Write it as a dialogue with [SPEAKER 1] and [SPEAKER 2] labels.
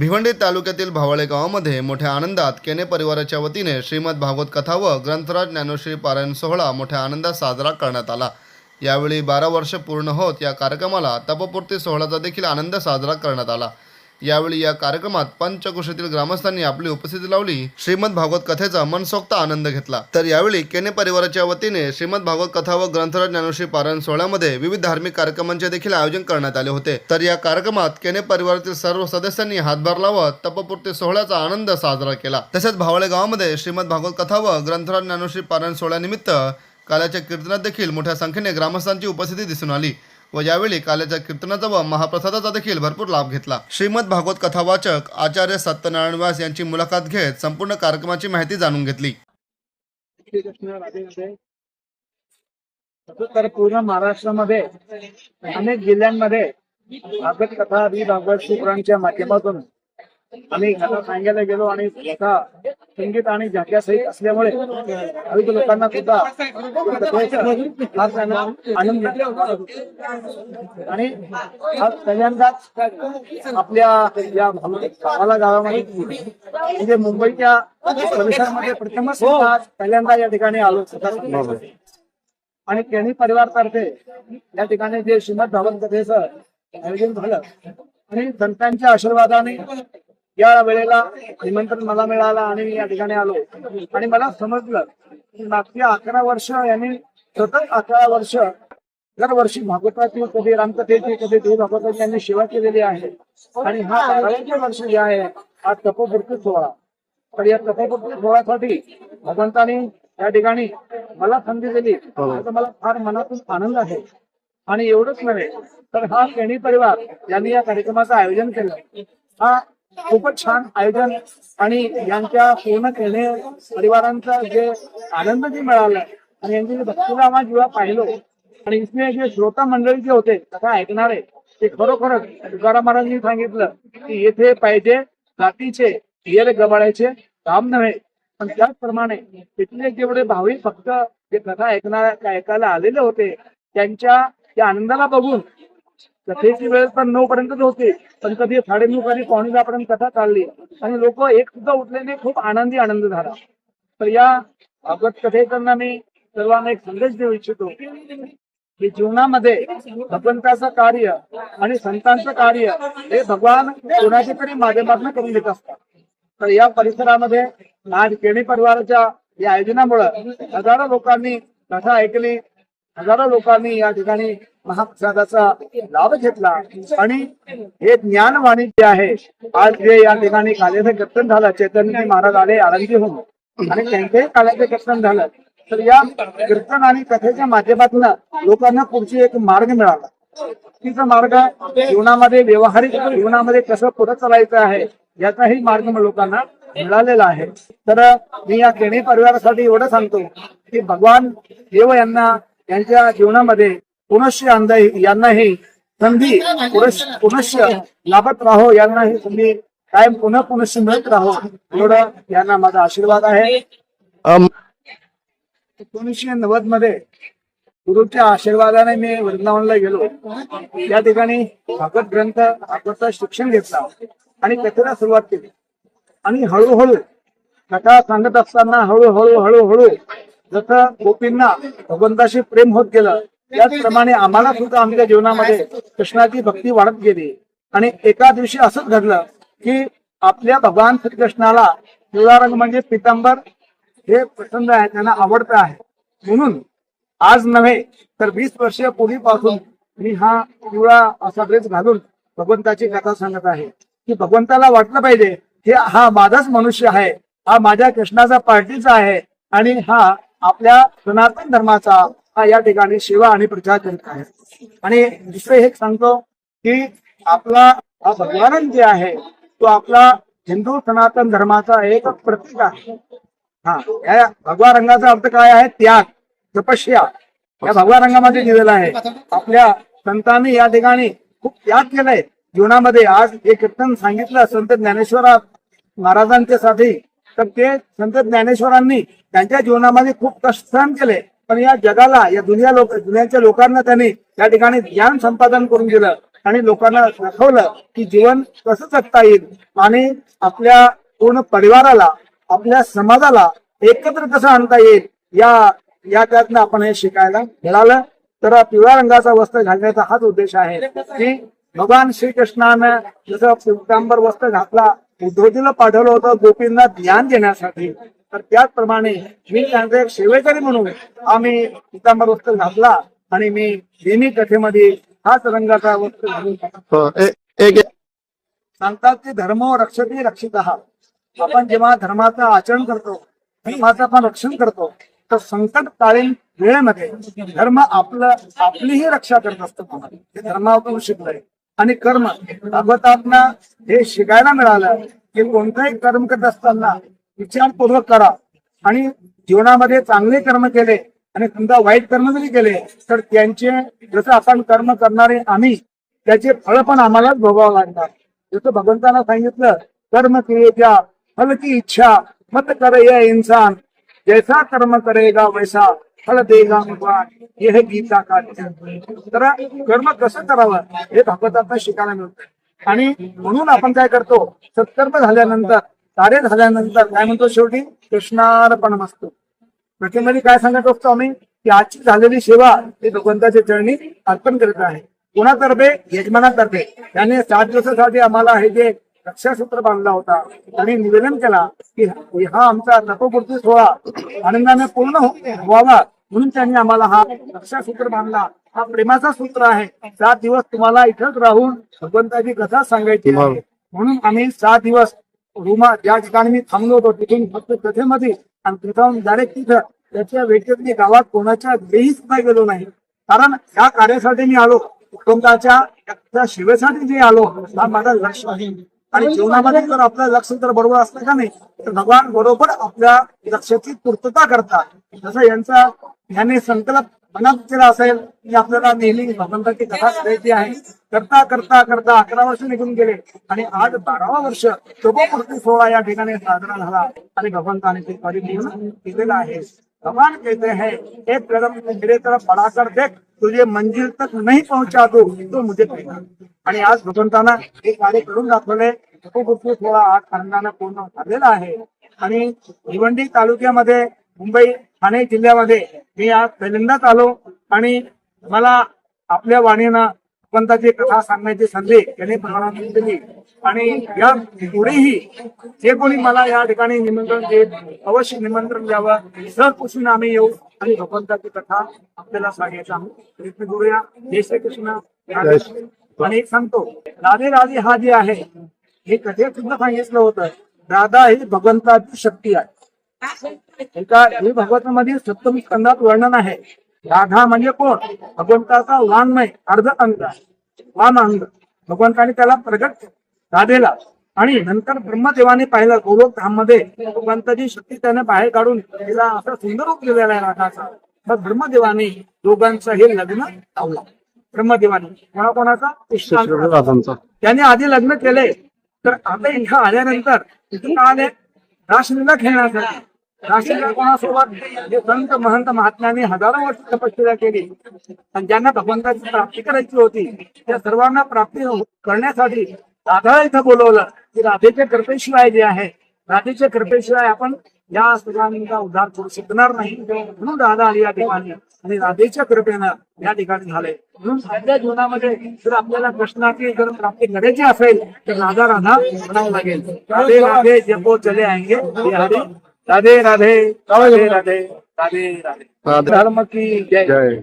[SPEAKER 1] भिवंडी तालुक्यातील भावळे गावामध्ये मोठ्या आनंदात केने परिवाराच्या वतीने श्रीमद भागवत कथा व ग्रंथराज ज्ञानोश्री पारायण सोहळा मोठ्या आनंदात साजरा करण्यात आला. यावेळी बारा वर्ष पूर्ण होत या कार्यक्रमाला तपपूर्ती सोहळ्याचा देखील आनंद साजरा करण्यात आला. यावेळी या कार्यक्रमात पंचकृषीतील ग्रामस्थांनी आपली उपस्थिती लावली. श्रीमद भागवत कथेचा मनसोक्त आनंद घेतला. तर यावेळी केने परिवाराच्या वतीने श्रीमद भागवत कथा व ग्रंथराज ज्ञानोशी पारायण सोहळ्यामध्ये विविध धार्मिक कार्यक्रमांचे देखील आयोजन करण्यात आले होते. तर या कार्यक्रमात केने परिवारातील सर्व सदस्यांनी हातभार लावत तपपूर्ती सोहळ्याचा आनंद साजरा केला. तसेच भावळे गावामध्ये श्रीमद भागवत कथा व ग्रंथराज ज्ञानोशी पारायण सोहळ्यानिमित्त काल्याच्या कीर्तनात देखील मोठ्या संख्येने ग्रामस्थांची उपस्थिती दिसून आली. व यावेळी काल्याच्या कीर्तनाचा व महाप्रसादाचा देखील भरपूर लाभ घेतला. श्रीमद भागवत कथा वाचक आचार्य सत्यनारायण व्यास यांची मुलाखत घेत संपूर्ण कार्यक्रमाची माहिती जाणून घेतली.
[SPEAKER 2] तर पूर्ण महाराष्ट्रामध्ये अनेक जिल्ह्यांमध्ये भागवत कथा आदी भागवत पुराणच्या माध्यमातून आम्ही कथा सांगायला गेलो आणि संगीत आणि जात्यासहित असल्यामुळे भाविक लोकांना सुद्धा आनंद. आणि आज पहिल्यांदाच आपल्या या गावाला गावामध्ये म्हणजे मुंबईच्या परिसरामध्ये प्रथमच आज पहिल्यांदा या ठिकाणी आलो सांगण्यासाठी. आणि केणी परिवारतर्फे या ठिकाणी जे श्रीमद भागवत कथेचं आयोजन झालं आणि संतांच्या आशीर्वादाने या वेळेला निमंत्रण मला मिळालं आणि मी या ठिकाणी आलो. आणि मला समजलं की मागच्या अकरा वर्ष यांनी सतत अकरा वर्ष दरवर्षी भागवताची कधी रामकथेची कधी देव भागवताची यांनी सेवा केलेली आहे. आणि हा अकराव्याचे वर्ष जे आहे हा तपोपूर्ती सोहळा. तर या तपोपूर्ती सोहळ्यासाठी भगवंताने या ठिकाणी मला संधी दिली. तर मला फार मनातून आनंद आहे. आणि एवढंच नव्हे तर हा केणी परिवार यांनी या कार्यक्रमाचं आयोजन केलं. हा खूपच छान आयोजन आणि यांच्या पूर्ण केणे परिवारांचा जे आनंद जे मिळाला आणि यांची जे भक्तिरामा जेव्हा पाहिलो आणि इथले जे श्रोता मंडळी जे होते कथा ऐकणारे ते खरोखरच तुकाराम महाराजांनी सांगितलं की येथे पाहिजे जातीचे येर गबाळायचे काम नव्हे. पण त्याचप्रमाणे तिथले जेवढे भाविक भक्त जे कथा ऐकणाऱ्या ऐकायला आलेले होते त्यांच्या त्या आनंदाला बघून कथेची वेळ तर नऊ पर्यंतच होती. पण कधी साडेनऊ कधी पावणे दहा पर्यंत कथा चालली. आणि लोक एक सुद्धा उठलेले खूप आनंदी आनंद झाला. तर या भागवत कथेकरांना मी सर्वांना एक संदेश देऊ इच्छितो की जीवनामध्ये भगवंताचं कार्य आणि संतांचं कार्य हे भगवान कोणाच्या तरी माध्यमातून करून देत असतात. तर या परिसरामध्ये आज केणी परिवाराच्या या आयोजनामुळं हजारो लोकांनी कथा ऐकली हजारो लोकांनी या ठिकाणी महाप्रसादाचा लाभ घेतला. आणि हे ज्ञान वाणिज्य आहे आज जे या ठिकाणी काल्याचं कर्तन झालं चैतन्य महाराज आले आळंदी होऊन. आणि त्यांच्याही काल्याचं कर्तन झालं. तर या कीर्तन आणि कथेच्या माध्यमातून लोकांना पुढची एक मार्ग मिळाला. तिचा मार्ग जीवनामध्ये व्यवहारिक जीवनामध्ये कसं पुढे चालायचं आहे याचाही मार्ग लोकांना मिळालेला आहे. तर मी या केणी परिवारासाठी एवढं सांगतो की भगवान देव यांना यांच्या जीवनामध्ये पुनश्च यांनाही संधी पुनश्च लाभत राहो? यांनाही संधी कायम पुन्हा पुनश्च मिळत राहो. एवढं यांना माझा आशीर्वाद आहे. एकोणीसशे नव्वदमध्ये गुरुच्या आशीर्वादाने मी वृंदावनला गेलो. या ठिकाणी भागवत ग्रंथ भागवतचं शिक्षण घेतला आणि कथेला सुरुवात केली. आणि हळूहळू कथा सांगत असताना हळूहळू हळूहळू जसं गोपींना भगवंताशी प्रेम होत गेलं त्याचप्रमाणे आम्हाला सुद्धा आमच्या जीवनामध्ये कृष्णाची भक्ती वाढत गेली. आणि एका दिवशी असंच घडलं की आपल्या भगवान श्रीकृष्णाला पिवळा रंग म्हणजे पितांबर हे पसंत आहे त्यांना आवडतं आहे. म्हणून आज नव्हे तर वीस वर्ष पूर्वीपासून मी हा पिवळा असा ड्रेस घालून भगवंताची कथा सांगत आहे. की भगवंताला वाटलं पाहिजे की हा माझाच मनुष्य आहे हा माझ्या कृष्णाचा पार्टीचा आहे आणि हा आपल्या सनातन धर्माचा हा या ठिकाणी सेवा आणि प्रचार करीत आहे. आणि दुसरे हे सांगतो की आपला हा भगवान जे आहे तो आपला हिंदू सनातन धर्माचा एक प्रतीक आहे. हा या भगवा रंगाचा अर्थ काय आहे? त्याग तपस्या. या भगवा रंगामध्ये दिलेला आहे. आपल्या संतांनी या ठिकाणी खूप त्याग केलाय. जीवनामध्ये आज हे कीर्तन सांगितलं संत ज्ञानेश्वरा महाराजांच्या साठी. तर ते संत ज्ञानेश्वरांनी त्यांच्या जीवनामध्ये खूप कष्ट सहन केले. पण या जगाला या दुनिया लोक दुनियाच्या लोकांना त्यांनी या ठिकाणी ज्ञान संपादन करून दिलं आणि लोकांना दाखवलं की जीवन कसं जगता येईल आणि आपल्या पूर्ण परिवाराला आपल्या समाजाला एकत्र कसं आणता येईल या या त्यातनं आपण हे शिकायला मिळालं. तर पिवळ्या रंगाचा वस्त्र घालण्याचा हाच उद्देश आहे की भगवान श्रीकृष्णानं जसं पितांबर वस्त्र घातला उद्धवजीला पाठवलं होतं गोपींना ज्ञान देण्यासाठी. तर त्याचप्रमाणे मी त्यांचा एक सेवेकरी म्हणून आम्ही पितांबर वस्त्र घातला आणि मी नेहमी कथेमध्ये हाच रंगाचा वस्त्र घालून
[SPEAKER 1] हो,
[SPEAKER 2] सांगतात की धर्म रक्षते रक्षित आपण जेव्हा धर्माचं आचरण करतो धर्माचं आपण रक्षण करतो तर संकटकालीन वेळेमध्ये धर्म आपलं आपलीही रक्षा करत असतो. हे धर्मातून शिकलंय आणि कर्म भागवतातनं हे शिकायला मिळालं की कोणतंही कर्म करत असताना विचारपूर्वक करा. आणि जीवनामध्ये चांगले कर्म केले आणि समजा वाईट कर्म जरी केले तर त्यांचे जसं आपण कर्म करणारे आम्ही त्याचे फळ पण आम्हालाच भोगावं लागणार. जसं भगवंतांना सांगितलं कर्म क्रियेच्या फल की इच्छा मत कर ये इंसान जैसा कर्म करेगा वैसा फल देगा भगवान. हे गीता का तर कर्म कसं करावं हे भगवंतांना शिकायला मिळतं. आणि म्हणून आपण काय करतो सत्कर्म झाल्यानंतर कार्य झाल्यानंतर काय म्हणतो शेवटी? कृष्णार्पण मस्तू प्रथममध्ये काय सांगत असतो आम्ही? की आजची झालेली सेवा ही भगवंताच्या चरणी अर्पण करत आहे. कोणातर्फे? यजमानातर्फे. त्याने सात दिवसासाठी आम्हाला हे जे रक्षासूत्र बांधला होता आणि निवेदन केला की हा आमचा तपोपूर्ती सोहळा आनंदाने पूर्ण हो- व्हावा. म्हणून त्यांनी आम्हाला हा रक्षासूत्र बांधला. हा प्रेमाचा सूत्र आहे. सात दिवस तुम्हाला इथंच राहून भगवंताची कथा सांगायची म्हणून आम्ही सात दिवस रुमा ज्या ठिकाणी मी थांबलो होतो. तिथून फक्त कथेमध्ये आणि तिथून डायरेक्ट तिथं त्याच्या व्यतिरिक्त मी गावात कोणाच्या घरीही सुद्धा गेलो नाही. कारण या कार्यासाठी मी आलो. कुटुंबाच्या त्या सेवेसाठी जे आलो हा माझा लक्ष आहे. आणि जीवनामध्ये जर आपलं लक्ष जर बरोबर असलं का नाही? तर भगवान बरोबर आपल्या लक्ष्याची पूर्तता करतात. जसं यांचा याने संकल्प मनात केला असेल की आपल्याला नेहमी भगवंताची कथा करायची आहे. करता करता करता अकरा वर्ष निघून गेले आणि आज बारावा वर्ष शोभपूर्ती सोहळा या ठिकाणी साजरा झाला. आणि भगवंताने ते परिपूर्ण केलेलं आहे. भगवान कहते हैं एक कदम मेरे तरफ बढ़ाकर देख तुझे मंजिल तक नहीं पहुंचा तो तो मुझे कहना आणि आज भगवंताना हे कार्य करून दाखवले. शोभपूर्ती थोडा आज आनंदानं पूर्ण झालेला आहे. आणि भिवंडी तालुक्यामध्ये मुंबई ठाणे जिल्ह्यामध्ये मी आज पहिल्यांदाच आलो आणि मला आपल्या वाणीनं भगवंताची कथा सांगण्याची संधी त्यांनी प्रमाणात दिली आणि या पुढेही जे कोणी मला या ठिकाणी निमंत्रण देत अवश्य निमंत्रण द्यावं. सहकुशीनं आम्ही येऊ आणि भगवंताची कथा आपल्याला सांगायचा प्रयत्न करूया. जय श्रीकृष्ण. राधे. आणि एक सांगतो राधे राधे हा जे आहे हे कथेत सुद्धा सांगितलं होतं राधा ही भगवंताची शक्ती आहे. एका हे भगवतामध्ये सप्तम स्कंदात वर्णन आहे. राधा म्हणजे कोण? भगवंताचा वाङ्मय अर्ध अंग. वाम अंग. भगवंताने त्याला प्रगट राधेला. आणि नंतर ब्रह्मदेवाने पाहिलं गोलोकमध्ये भगवंताची शक्ती त्याने बाहेर काढून तिला असं सुंदर रूप दिलेला आहे राधाचा. मग ब्रह्मदेवाने दोघांचं हे लग्न लावलं. ब्रह्मदेवाने. कोणाकोणाचा त्याने आधी लग्न केले. तर आता इथं आल्यानंतर इथून आले रासलीला खेळण्यासाठी. रासलीला कोणासोबत जे संत महंत महात्म्याने हजारो वर्ष तपश्चर्या केली. आणि ज्यांना भगवंताची प्राप्ती करायची होती त्या सर्वांना प्राप्ती हो- करण्यासाठी राधाला इथं बोलवलं. की राधेच्या कृपेशिवाय जे आहे राधेच्या कृपेशिवाय आपण या सगळ्यांचा उद्धार करू शकणार नाही. म्हणून राधा आली या ठिकाणी आणि राधेच्या कृपेनं या ठिकाणी झाले. म्हणून साध्या जीवनामध्ये जर आपल्याला कृष्णाची जर प्राप्ती करायची असेल तर राधा राधा म्हणावं लागेल. राधे राधे जपो चले आहे राधे राधे राधे राधे राधे राधे.
[SPEAKER 1] राधे.
[SPEAKER 2] धर्म की
[SPEAKER 1] जय.